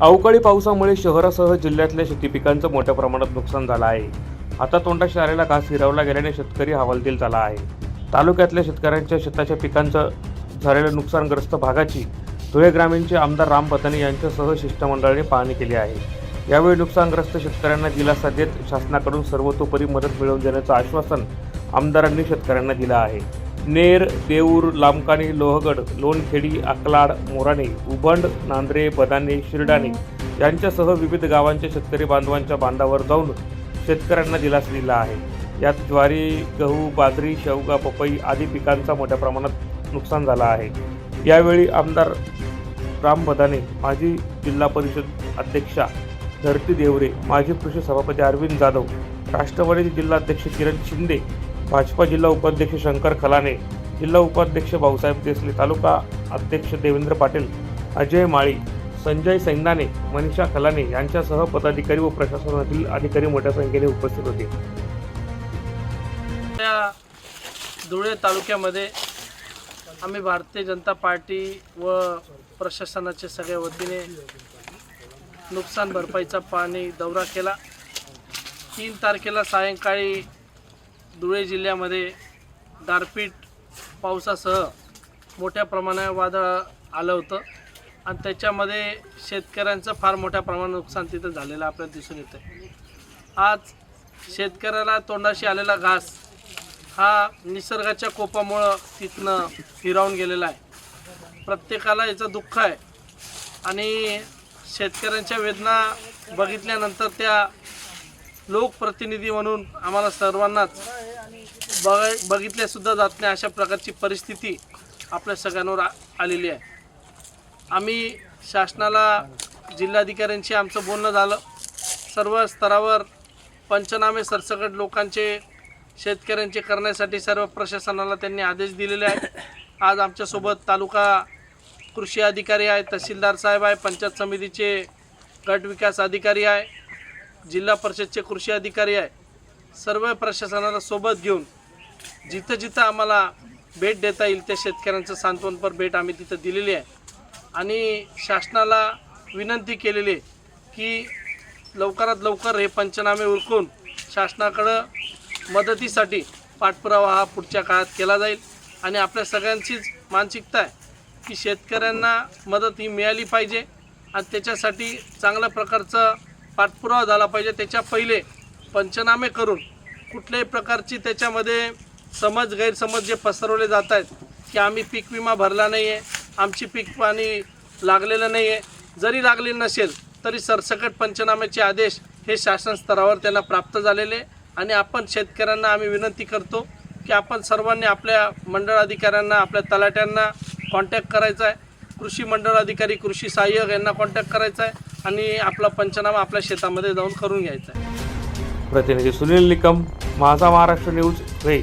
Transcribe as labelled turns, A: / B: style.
A: अवकाळी पावसामुळे शहरासह जिल्ह्यातल्या शेती पिकांचं मोठ्या प्रमाणात नुकसान झालं आहे. आता तोंडाशी आलेला घास हिरावला गेल्याने शेतकरी हवालदिल झाला आहे. तालुक्यातल्या शेतकऱ्यांच्या शेताच्या पिकांचं झालेल्या नुकसानग्रस्त भागाची धुळे ग्रामीणचे आमदार राम पतानी यांच्यासह शिष्टमंडळाने पाहणी केली आहे. यावेळी नुकसानग्रस्त शेतकऱ्यांना दिलासा देत शासनाकडून सर्वतोपरी मदत मिळवून देण्याचं आश्वासन आमदारांनी शेतकऱ्यांना दिलं आहे. नेर देऊर लामकाणी लोहगड लोणखेडी अकलाड मोराणे उभंड नांद्रे बदाने शिरडाणे यांच्यासह विविध गावांच्या शेतकरी बांधवांच्या बांधावर जाऊन शेतकऱ्यांना दिलास दिला आहे. यात ज्वारी गहू बाजरी शेवगा पपई आदी पिकांचा मोठ्या प्रमाणात नुकसान झालं आहे. यावेळी आमदार राम बदाने माजी जिल्हा परिषद अध्यक्षा धरती देवरे माजी कृषी सभापती अरविंद जाधव राष्ट्रवादीचे जिल्हाध्यक्ष किरण शिंदे भाजपा जिल्हा उपाध्यक्ष शंकर खलाने जिल्हा उपाध्यक्ष भाऊसाहेब देसले तालुका अध्यक्ष देवेंद्र पाटील अजय माळी संजय सैंदाने मनीषा खलाने यांच्यासह पदाधिकारी व प्रशासनातील अधिकारी मोठ्या संख्येने उपस्थित होते.
B: त्या धुळे तालुक्यामध्ये आम्ही भारतीय जनता पार्टी व प्रशासनाच्या सगळ्या वतीने नुकसान भरपाईचा पाणी दौरा केला. तीन तारखेला सायंकाळी धुळे जिल्ह्यामध्ये गारपीट पावसासह मोठ्या प्रमाणात वादळ आलं होतं. आणि त्याच्यामध्ये शेतकऱ्यांचं फार मोठ्या प्रमाणात नुकसान तिथं झालेलं आपल्याला दिसून येतं आज शेतकऱ्याला तोंडाशी आलेला घास हा निसर्गाच्या कोपामुळं तिथनं फिरावून गेलेला आहे. प्रत्येकाला याचं दुःख आहे. आणि शेतकऱ्यांच्या वेदना बघितल्यानंतर त्या लोकप्रतिनिधी म्हणून आम्हाला सर्वांनाच बघ बघितल्यासुद्धा जात नाही. अशा प्रकारची परिस्थिती आपल्या सगळ्यांवर आ- आलेली आहे. आम्ही शासनाला जिल्हाधिकाऱ्यांशी आमचं बोलणं झालं. सर्व स्तरावर पंचनामे सरसकट लोकांचे शेतकऱ्यांचे करण्यासाठी सर्व प्रशासनाला त्यांनी आदेश दिलेले आहेत. आज आमच्यासोबत तालुका कृषी अधिकारी आहे तहसीलदार साहेब आहे पंचायत समितीचे गट विकास अधिकारी आहे जिल्हा परिषदचे कृषी अधिकारी आहे सर्व प्रशासनाला सोबत घेऊन जिथं जिथं आम्हाला भेट देता येईल त्या शेतकऱ्यांचं सांत्वनपर भेट आम्ही तिथं दिलेली आहे. आणि शासनाला विनंती केलेली आहे की लवकरात लवकर हे पंचनामे उरकून शासनाकडं मदतीसाठी पाठपुरावा हा पुढच्या काळात केला जाईल. आणि आपल्या सगळ्यांचीच मानसिकता आहे की शेतकऱ्यांना मदत ही मिळाली पाहिजे आणि त्याच्यासाठी चांगल्या प्रकारचं पाठपुरावा झाला पाहिजे. त्याच्या पहिले पंचनामे करून कुठल्याही प्रकारची त्याच्यामध्ये समज गैरसमज जे पसरवले जात आहेत की आम्ही पीक विमा भरला नाही आहे आमची पीक पाणी लागलेलं नाही आहे जरी लागली नसेल तरी सरसकट पंचनाम्याचे आदेश हे शासन स्तरावर त्यांना प्राप्त झालेले आहे. आणि आपण शेतकऱ्यांना आम्ही विनंती करतो की आपण सर्वांनी आपल्या मंडळ अधिकाऱ्यांना आपल्या तलाट्यांना कॉन्टॅक्ट करायचा आहे. कृषी मंडळ अधिकारी कृषी सहाय्यक यांना कॉन्टॅक्ट करायचा आहे आणि आपला पंचनामा आपल्या शेतामध्ये जाऊन करून घ्यायचा आहे.
A: प्रतिनिधी सुनील निकम माझा महाराष्ट्र न्यूज रे.